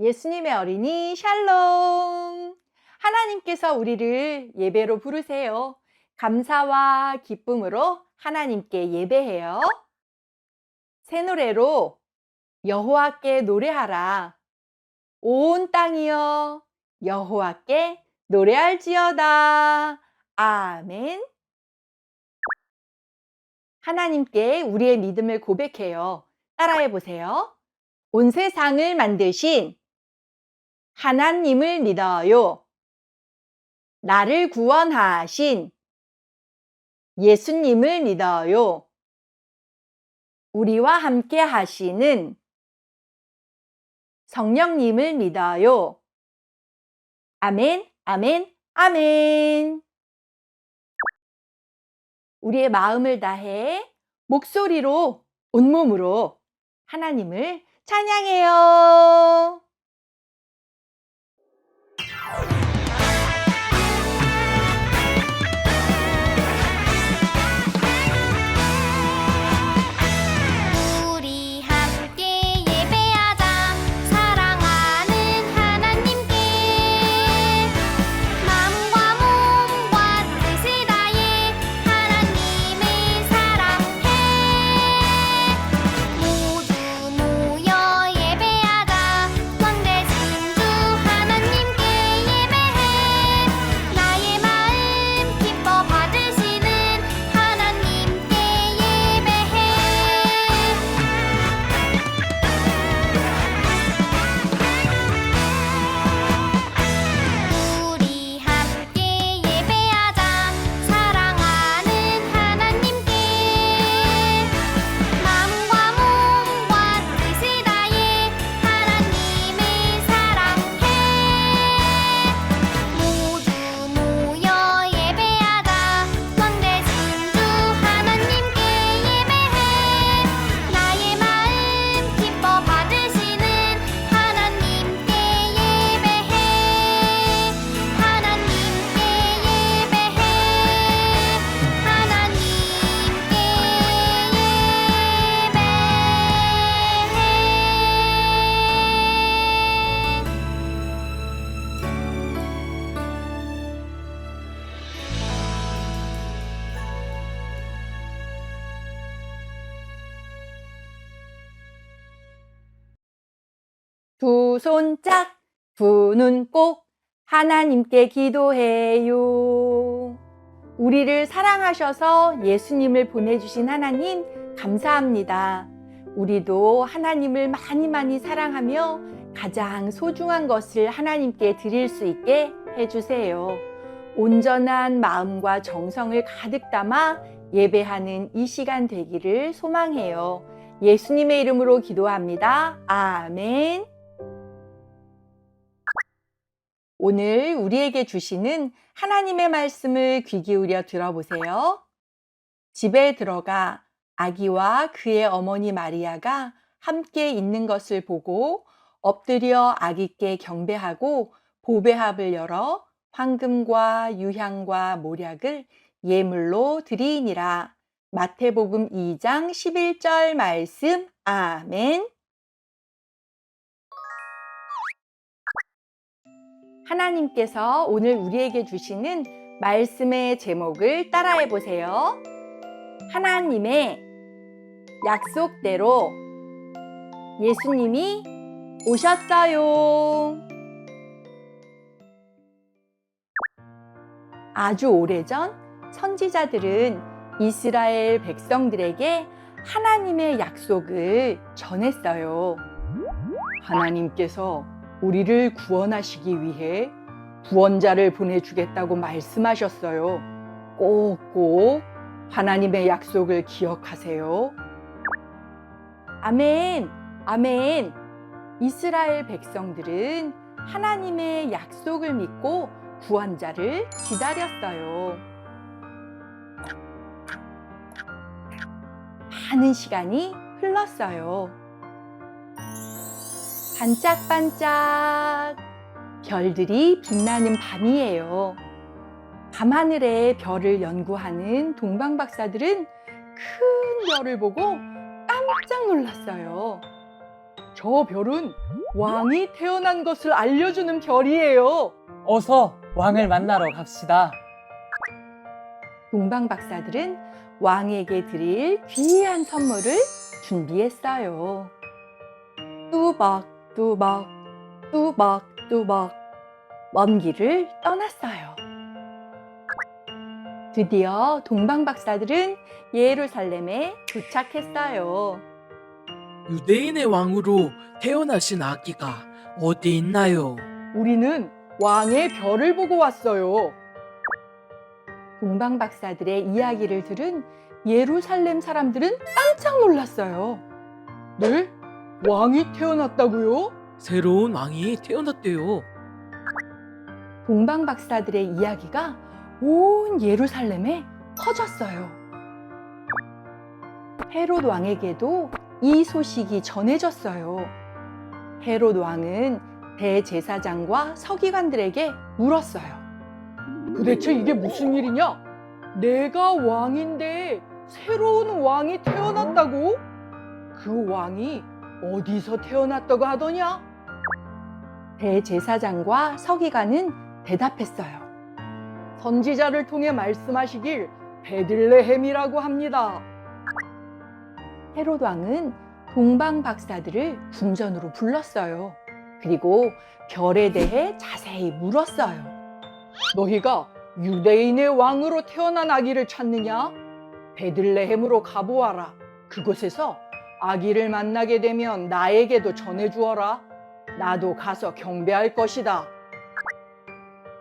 예수님의 어린이 샬롬. 하나님께서 우리를 예배로 부르세요. 감사와 기쁨으로 하나님께 예배해요. 새 노래로 여호와께 노래하라. 온 땅이여 여호와께 노래할지어다. 아멘. 하나님께 우리의 믿음을 고백해요. 따라해 보세요. 온 세상을 만드신 하나님을 믿어요. 나를 구원하신 예수님을 믿어요. 우리와 함께 하시는 성령님을 믿어요. 아멘, 아멘, 아멘. 우리의 마음을 다해 목소리로 온몸으로 하나님을 찬양해요. 두 손 짝, 두 눈 꼭 하나님께 기도해요. 우리를 사랑하셔서 예수님을 보내주신 하나님, 감사합니다. 우리도 하나님을 많이 많이 사랑하며 가장 소중한 것을 하나님께 드릴 수 있게 해주세요. 온전한 마음과 정성을 가득 담아 예배하는 이 시간 되기를 소망해요. 예수님의 이름으로 기도합니다. 아멘. 오늘 우리에게 주시는 하나님의 말씀을 귀 기울여 들어보세요. 집에 들어가 아기와 그의 어머니 마리아가 함께 있는 것을 보고 엎드려 아기께 경배하고 보배합을 열어 황금과 유향과 모략을 예물로 드리니라. 마태복음 2장 11절 말씀. 아멘. 하나님께서 오늘 우리에게 주시는 말씀의 제목을 따라해 보세요. 하나님의 약속대로 예수님이 오셨어요. 아주 오래전 선지자들은 이스라엘 백성들에게 하나님의 약속을 전했어요. 하나님께서 우리를 구원하시기 위해 구원자를 보내주겠다고 말씀하셨어요. 꼭꼭 하나님의 약속을 기억하세요. 아멘, 아멘. 이스라엘 백성들은 하나님의 약속을 믿고 구원자를 기다렸어요. 많은 시간이 흘렀어요. 반짝반짝 별들이 빛나는 밤이에요. 밤하늘의 별을 연구하는 동방 박사들은 큰 별을 보고 깜짝 놀랐어요. 저 별은 왕이 태어난 것을 알려주는 별이에요. 어서 왕을 만나러 갑시다. 동방 박사들은 왕에게 드릴 귀한 선물을 준비했어요. 뚜벅, 뚜벅, 뚜벅, 뚜벅. 먼 길을 떠났어요. 드디어 동방 박사들은 예루살렘에 도착했어요. 유대인의 왕으로 태어나신 아기가 어디 있나요? 우리는 왕의 별을 보고 왔어요. 동방 박사들의 이야기를 들은 예루살렘 사람들은 깜짝 놀랐어요. 네? 왕이 태어났다고요? 새로운 왕이 태어났대요. 동방 박사들의 이야기가 온 예루살렘에 퍼졌어요. 헤롯 왕에게도 이 소식이 전해졌어요. 헤롯 왕은 대제사장과 서기관들에게 물었어요. 도대체 이게 무슨 일이냐? 내가 왕인데 새로운 왕이 태어났다고? 그 왕이 어디서 태어났다고 하더냐? 대제사장과 서기관은 대답했어요. 선지자를 통해 말씀하시길 베들레헴이라고 합니다. 헤롯 왕은 동방 박사들을 궁전으로 불렀어요. 그리고 별에 대해 자세히 물었어요. 너희가 유대인의 왕으로 태어난 아기를 찾느냐? 베들레헴으로 가보아라. 그곳에서 아기를 만나게 되면 나에게도 전해주어라. 나도 가서 경배할 것이다.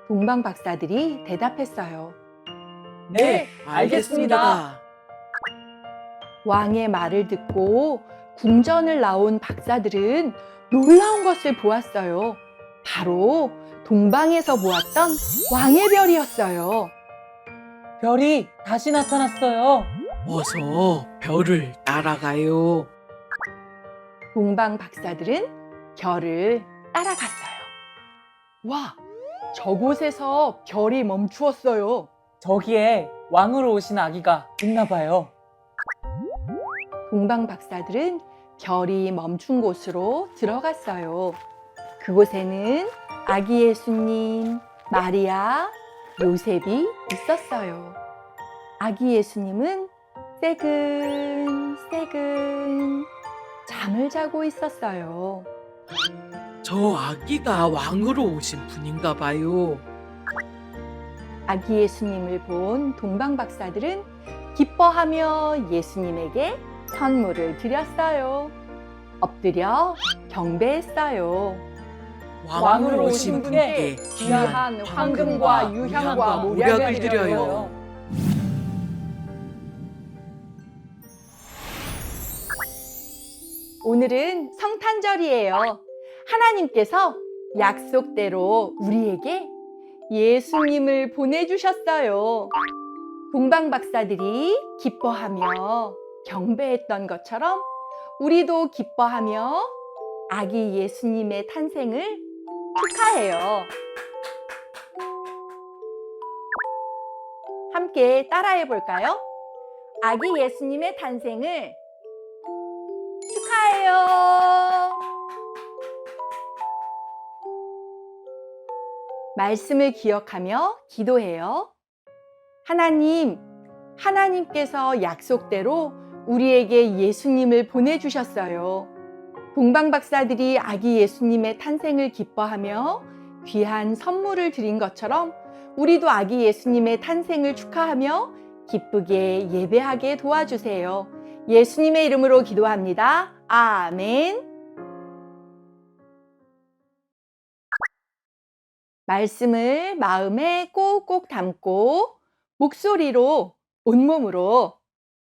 동방 박사들이 대답했어요. 네, 알겠습니다. 왕의 말을 듣고 궁전을 나온 박사들은 놀라운 것을 보았어요. 바로 동방에서 보았던 왕의 별이었어요. 별이 다시 나타났어요. 어서 별을 따라가요. 동방 박사들은 별을 따라갔어요. 와, 저곳에서 별이 멈추었어요. 저기에 왕으로 오신 아기가 있나 봐요. 동방 박사들은 별이 멈춘 곳으로 들어갔어요. 그곳에는 아기 예수님, 마리아, 요셉이 있었어요. 아기 예수님은 새근 새근 잠을 자고 있었어요. 저 아기가 왕으로 오신 분인가 봐요. 아기 예수님을 본 동방 박사들은 기뻐하며 예수님에게 선물을 드렸어요. 엎드려 경배했어요. 왕으로 오신 분께 귀한 황금과 유향과 모략을 드려요. 오늘은 성탄절이에요. 하나님께서 약속대로 우리에게 예수님을 보내주셨어요. 동방 박사들이 기뻐하며 경배했던 것처럼 우리도 기뻐하며 아기 예수님의 탄생을 축하해요. 함께 따라해 볼까요? 아기 예수님의 탄생을 축하해요. 말씀을 기억하며 기도해요. 하나님, 하나님께서 약속대로 우리에게 예수님을 보내주셨어요. 동방 박사들이 아기 예수님의 탄생을 기뻐하며 귀한 선물을 드린 것처럼 우리도 아기 예수님의 탄생을 축하하며 기쁘게 예배하게 도와주세요. 예수님의 이름으로 기도합니다. 아멘. 말씀을 마음에 꼭꼭 담고 목소리로 온몸으로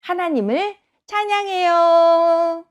하나님을 찬양해요.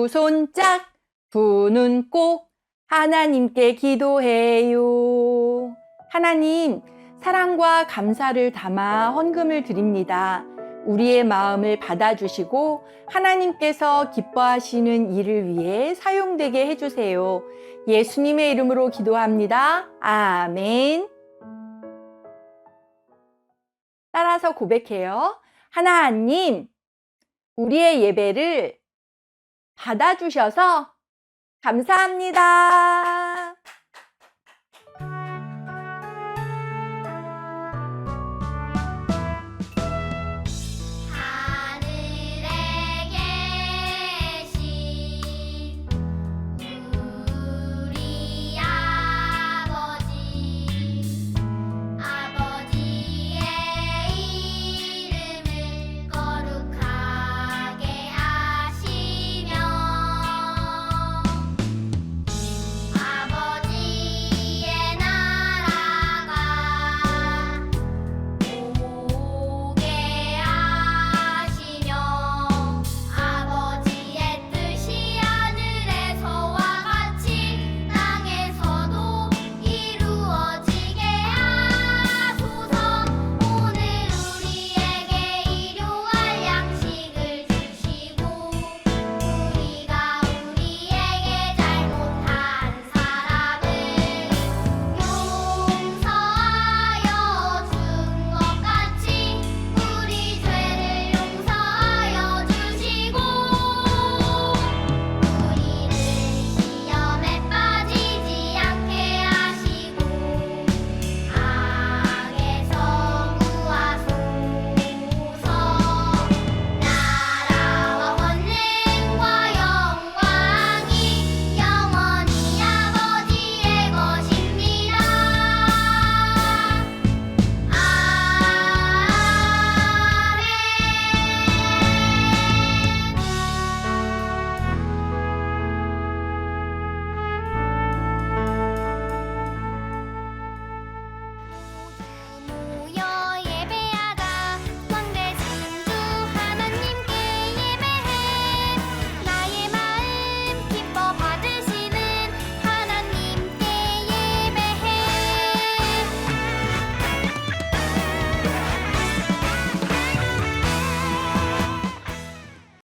두 손 짝, 두 눈 꼭 하나님께 기도해요. 하나님, 사랑과 감사를 담아 헌금을 드립니다. 우리의 마음을 받아주시고 하나님께서 기뻐하시는 일을 위해 사용되게 해주세요. 예수님의 이름으로 기도합니다. 아멘. 따라서 고백해요. 하나님, 우리의 예배를 받아주셔서 감사합니다.